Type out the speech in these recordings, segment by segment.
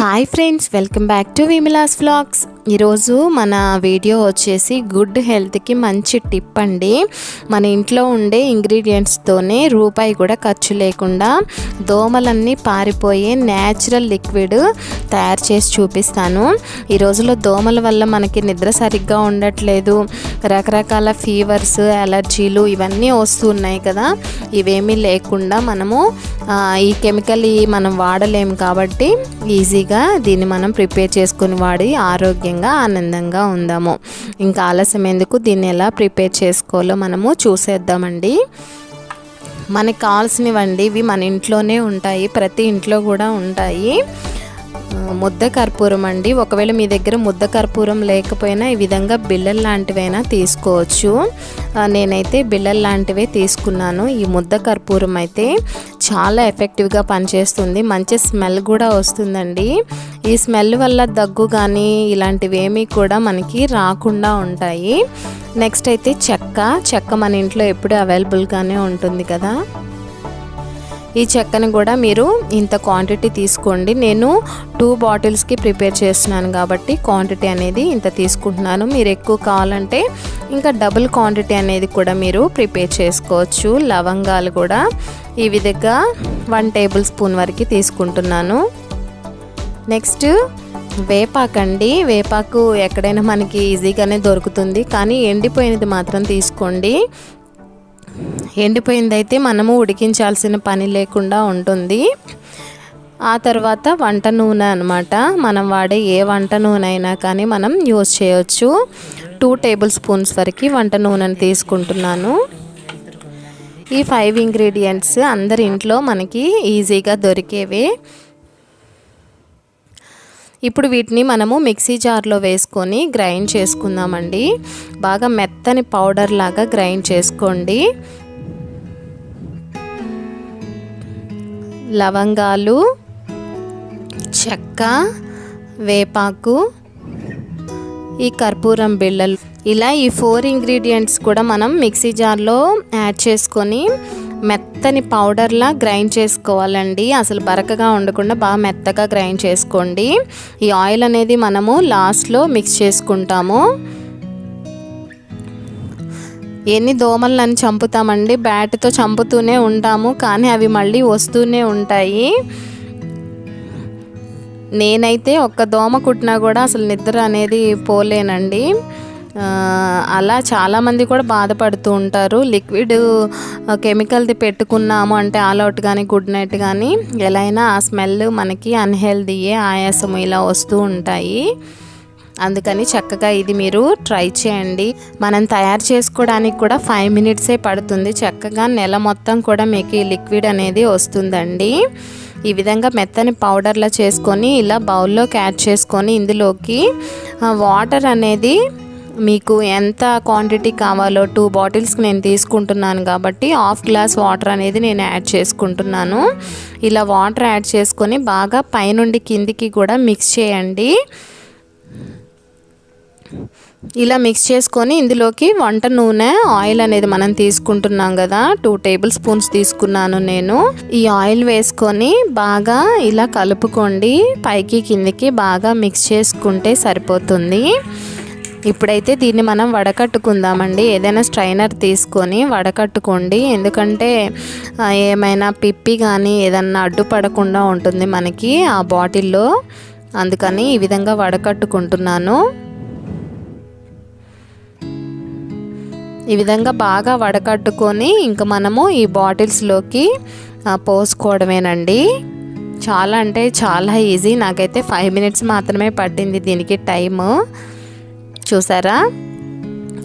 Hi friends welcome back to Vimila's vlogs. ఈరోజు మన video వచ్చేసి గుడ్ హెల్త్కి మంచి టిప్ అండి. మన ఇంట్లో ఉండే ఇంగ్రీడియంట్స్తోనే రూపాయి కూడా ఖర్చు లేకుండా దోమలన్నీ పారిపోయే న్యాచురల్ లిక్విడ్ తయారు చేసి చూపిస్తాను. ఈ రోజులో దోమల వల్ల మనకి నిద్ర సరిగ్గా ఉండట్లేదు. రకరకాల ఫీవర్స్ అలర్జీలు ఇవన్నీ వస్తున్నాయి కదా. ఇవేమీ లేకుండా మనము ఈ కెమికల్ మనం వాడలేము కాబట్టి ఈజీగా దీన్ని మనం ప్రిపేర్ చేసుకుని వాడి ఆరోగ్యంగా ఆనందంగా ఉందాము. ఇంకా ఆలస్యం ఎందుకు దీన్ని ఎలా ప్రిపేర్ చేసుకోవాలో మనము చూసేద్దామండి. మనకి కావాల్సినవండి ఇవి మన ఇంట్లోనే ఉంటాయి ప్రతి ఇంట్లో కూడా ఉంటాయి. ముద్ద కర్పూరం అండి. ఒకవేళ మీ దగ్గర ముద్ద కర్పూరం లేకపోయినా ఈ విధంగా బిళ్ళలు లాంటివైనా తీసుకోవచ్చు. నేనైతే బిళ్ళలు లాంటివే తీసుకున్నాను. ఈ ముద్ద కర్పూరం అయితే చాలా ఎఫెక్టివ్గా పనిచేస్తుంది. మంచి స్మెల్ కూడా వస్తుందండి. ఈ స్మెల్ వల్ల దగ్గు కానీ ఇలాంటివి ఏమీ కూడా మనకి రాకుండా ఉంటాయి. నెక్స్ట్ అయితే చెక్క. చెక్క మన ఇంట్లో ఎప్పుడు అవైలబుల్గానే ఉంటుంది కదా. ఈ చెక్కను కూడా మీరు ఇంత క్వాంటిటీ తీసుకోండి. నేను టూ బాటిల్స్కి ప్రిపేర్ చేస్తున్నాను కాబట్టి క్వాంటిటీ అనేది ఇంత తీసుకుంటున్నాను. మీరు ఎక్కువ కావాలంటే ఇంకా డబుల్ క్వాంటిటీ అనేది కూడా మీరు ప్రిపేర్ చేసుకోవచ్చు. లవంగాలు కూడా ఈ విధంగా వన్ టేబుల్ స్పూన్ వరకు తీసుకుంటున్నాను. నెక్స్ట్ వేపాకండి. వేపాకు ఎక్కడైనా మనకి ఈజీగానే దొరుకుతుంది. కానీ ఎండిపోయినది మాత్రం తీసుకోండి. ఎండిపోయిందైతే మనము ఉడికించాల్సిన పని లేకుండా ఉంటుంది. ఆ తర్వాత వంట నూనె అనమాట మనం వాడే ఏ వంట నూనె అయినా కానీ మనం యూజ్ చేయొచ్చు. టూ టేబుల్ స్పూన్స్ వరకు వంట నూనెను తీసుకుంటున్నాను. ఈ ఫైవ్ ఇంగ్రీడియంట్స్ అందరి ఇంట్లో మనకి ఈజీగా దొరికేవే. ఇప్పుడు వీటిని మనము మిక్సీ జార్లో వేసుకొని గ్రైండ్ చేసుకుందామండి. బాగా మెత్తని పౌడర్ లాగా గ్రైండ్ చేసుకోండి. లవంగాలు చెక్క వేపాకు ఈ కర్పూరం బిళ్ళలు. ఇలా ఈ ఫోర్ ఇంగ్రీడియంట్స్ కూడా మనం మిక్సీ జార్లో యాడ్ చేసుకొని మెత్తని పౌడర్లా గ్రైండ్ చేసుకోవాలండి. అసలు బరకగా ఉండకుండా బాగా మెత్తగా గ్రైండ్ చేసుకోండి. ఈ ఆయిల్ అనేది మనము లాస్ట్లో మిక్స్ చేసుకుంటాము. ఎన్ని దోమలను చంపుతామండి? బ్యాట్తో చంపుతూనే ఉంటాము కానీ అవి మళ్ళీ వస్తూనే ఉంటాయి. నేనైతే ఒక్క దోమ కుట్టినా కూడా అసలు నిద్ర అనేది పోలేనండి. అలా చాలామంది కూడా బాధపడుతూ ఉంటారు. లిక్విడ్ కెమికల్ది పెట్టుకున్నాము అంటే ఆల్ అవుట్ కానీ గుడ్ నైట్ కానీ ఎలా అయినా ఆ స్మెల్ మనకి అన్హెల్దీయే ఆయాసం ఇలా వస్తూ ఉంటాయి. అందుకని చక్కగా ఇది మీరు ట్రై చేయండి. మనం తయారు చేసుకోవడానికి కూడా ఫైవ్ మినిట్సే పడుతుంది. చక్కగా నెల మొత్తం కూడా మీకు ఈ లిక్విడ్ అనేది వస్తుందండి. ఈ విధంగా మెత్తని పౌడర్లా చేసుకొని ఇలా బౌల్లోకి యాడ్ చేసుకొని ఇందులోకి వాటర్ అనేది మీకు ఎంత క్వాంటిటీ కావాలో టూ బాటిల్స్కి నేను తీసుకుంటున్నాను కాబట్టి హాఫ్ గ్లాస్ వాటర్ అనేది నేను యాడ్ చేసుకుంటున్నాను. ఇలా వాటర్ యాడ్ చేసుకొని బాగా పైనుండి కిందికి కూడా మిక్స్ చేయండి. ఇలా మిక్స్ చేసుకొని ఇందులోకి వంట నూనె ఆయిల్ అనేది మనం తీసుకుంటున్నాం కదా. టూ టేబుల్ స్పూన్స్ తీసుకున్నాను నేను. ఈ ఆయిల్ వేసుకొని బాగా ఇలా కలుపుకోండి. పైకి కిందికి బాగా మిక్స్ చేసుకుంటే సరిపోతుంది. ఇప్పుడైతే దీన్ని మనం వడకట్టుకుందామండి. ఏదైనా స్ట్రైనర్ తీసుకొని వడకట్టుకోండి. ఎందుకంటే ఏమైనా పిప్పి కానీ ఏదన్నా అడ్డుపడకుండా ఉంటుంది మనకి ఆ బాటిల్లో. అందుకని ఈ విధంగా వడకట్టుకుంటున్నాను. ఈ విధంగా బాగా వడకట్టుకొని ఇంకా మనము ఈ బాటిల్స్లోకి పోసుకోవడమేనండి. చాలా అంటే చాలా ఈజీ. నాకైతే ఫైవ్ మినిట్స్ మాత్రమే పట్టింది దీనికి టైము. చూసారా?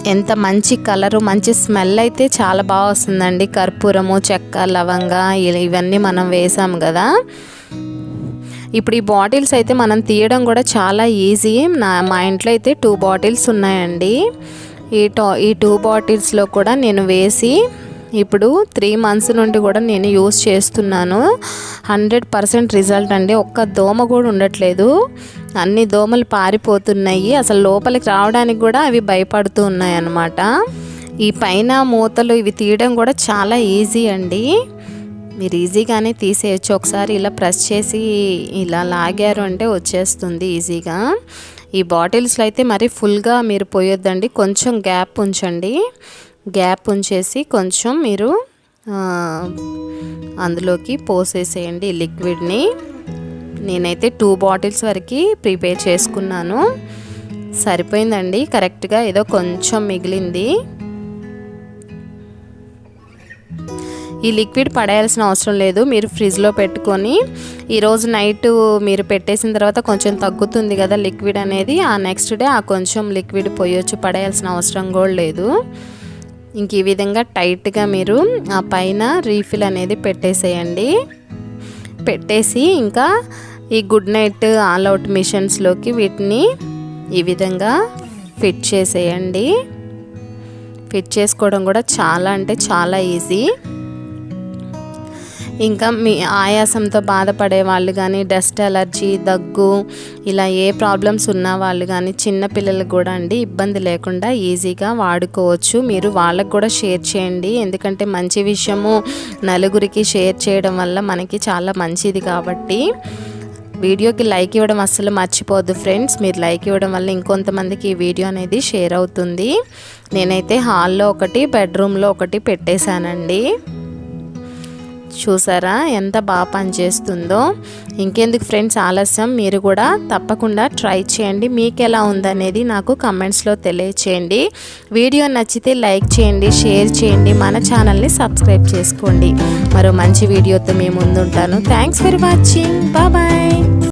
ఎంత మంచి కలరు మంచి స్మెల్ అయితే చాలా బాగా వస్తుందండి. కర్పూరము చెక్క లవంగా ఇవన్నీ మనం వేసాం కదా. ఇప్పుడు ఈ బాటిల్స్ అయితే మనం తీయడం కూడా చాలా ఈజీ. నా మా ఇంట్లో అయితే టూ బాటిల్స్ ఉన్నాయండి. ఈ టా ఈ టూ బాటిల్స్లో కూడా నేను వేసి ఇప్పుడు త్రీ మంత్స్ నుండి కూడా నేను యూస్ చేస్తున్నాను. హండ్రెడ్ పర్సెంట్ రిజల్ట్ అండి. ఒక్క దోమ కూడా ఉండట్లేదు. అన్ని దోమలు పారిపోతున్నాయి. అసలు లోపలికి రావడానికి కూడా అవి భయపడుతూ ఉన్నాయి అన్నమాట ఈ పైన మూతలు ఇవి తీయడం కూడా చాలా ఈజీ అండి. మీరు ఈజీగానే తీసేయచ్చు. ఒకసారి ఇలా ప్రెస్ చేసి ఇలా లాగారు అంటే వచ్చేస్తుంది ఈజీగా ఈ బాటిల్స్లో అయితే మరి ఫుల్గా మీరు పోయొద్దండి. కొంచెం గ్యాప్ ఉంచండి. గ్యాప్ ఉంచేసి కొంచెం మీరు అందులోకి పోసేసేయండి ఈ లిక్విడ్ని. నేనైతే టూ బాటిల్స్ వరకు ప్రిపేర్ చేసుకున్నాను. సరిపోయిందండి కరెక్ట్గా ఏదో కొంచెం మిగిలింది. ఈ లిక్విడ్ పడేయాల్సిన అవసరం లేదు మీరు ఫ్రిడ్జ్లో పెట్టుకొని ఈరోజు నైట్ మీరు పెట్టేసిన తర్వాత కొంచెం తగ్గుతుంది కదా లిక్విడ్ అనేది ఆ నెక్స్ట్ డే ఆ కొంచెం లిక్విడ్ పోయొచ్చు పడేయాల్సిన అవసరం కూడా లేదు. ఇంక ఈ విధంగా టైట్గా మీరు ఆ పైన రీఫిల్ అనేది పెట్టేసేయండి. పెట్టేసి ఇంకా ఈ గుడ్ నైట్ ఆల్ అవుట్ మిషన్స్లోకి వీటిని ఈ విధంగా ఫిట్ చేసేయండి. ఫిట్ చేసుకోవడం కూడా చాలా అంటే చాలా ఈజీ. ఇంకా మీ ఆయాసంతో బాధపడే వాళ్ళు కానీ డస్ట్ అలర్జీ దగ్గు ఇలా ఏ ప్రాబ్లమ్స్ ఉన్న వాళ్ళు కానీ చిన్న పిల్లలకు కూడా అండి ఇబ్బంది లేకుండా ఈజీగా వాడుకోవచ్చు. మీరు వాళ్ళకు కూడా షేర్ చేయండి. ఎందుకంటే మంచి విషయము నలుగురికి షేర్ చేయడం వల్ల మనకి చాలా మంచిది కాబట్టి. వీడియోకి లైక్ ఇవ్వడం అస్సలు మర్చిపోద్దు ఫ్రెండ్స్. మీరు లైక్ ఇవ్వడం వల్ల ఇంకొంతమందికి ఈ వీడియో అనేది షేర్ అవుతుంది. నేనైతే హాల్లో ఒకటి బెడ్రూమ్లో ఒకటి పెట్టేశానండి. చూసారా? ఎంత బాగా పనిచేస్తుందో. ఇంకెందుకు ఫ్రెండ్స్ ఆలస్యం మీరు కూడా తప్పకుండా ట్రై చేయండి. మీకు ఎలా ఉందనేది నాకు కమెంట్స్లో తెలియచేయండి. వీడియో నచ్చితే లైక్ చేయండి షేర్ చేయండి మన ఛానల్ని సబ్స్క్రైబ్ చేసుకోండి. మరో మంచి వీడియోతో మీ ముందుంటాను. Thanks for watching. బాయ్.